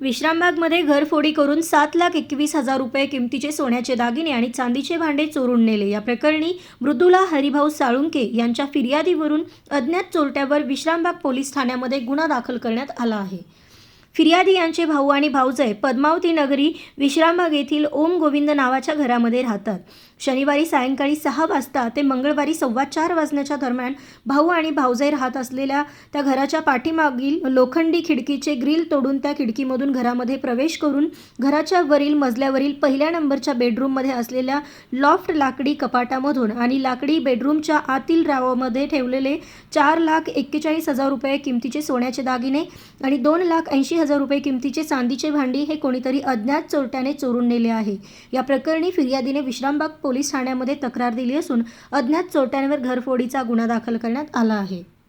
विश्रामबागमध्ये घरफोडी करून सात लाख एकवीस हजार रुपये किमतीचे सोन्याचे दागिने आणि चांदीचे भांडे चोरून नेले. या प्रकरणी मृदुला हरिभाऊ साळुंके यांच्या फिर्यादीवरून अज्ञात चोरट्यावर विश्रामबाग पोलीस ठाण्यामध्ये गुन्हा दाखल करण्यात आला आहे. फिर्यादी यांचे भाऊ आणि भाऊजय पद्मावती नगरी विश्रामबाग येथील ओम गोविंद नावाच्या घरामध्ये राहतात. शनिवारी सायंकाळी सहा वाजता ते मंगळवारी सव्वा चार वाजण्याच्या दरम्यान भाऊ आणि भाऊजय राहत असलेल्या त्या घराच्या पाठीमागील लोखंडी खिडकीचे ग्रिल तोडून त्या खिडकीमधून घरामध्ये प्रवेश करून घराच्या वरील मजल्यावरील पहिल्या नंबरच्या बेडरूममध्ये असलेल्या लॉफ्ट लाकडी कपाटामधून आणि लाकडी बेडरूमच्या आतील रावामध्ये ठेवलेले चार लाख एक्केचाळीस हजार रुपये किमतीचे सोन्याचे दागिने आणि दोन लाख ऐंशी हजार रुपये किमतीचे चांदीचे भांडी हे कोणीतरी अज्ञात चोरट्याने चोरून नेले आहे. या प्रकरणी फिर्यादीने विश्रामबाग पोलीस ठाण्यामध्ये तक्रार दिली असून अज्ञात चोरट्यांवर घरफोडीचा गुन्हा दाखल करण्यात आला आहे.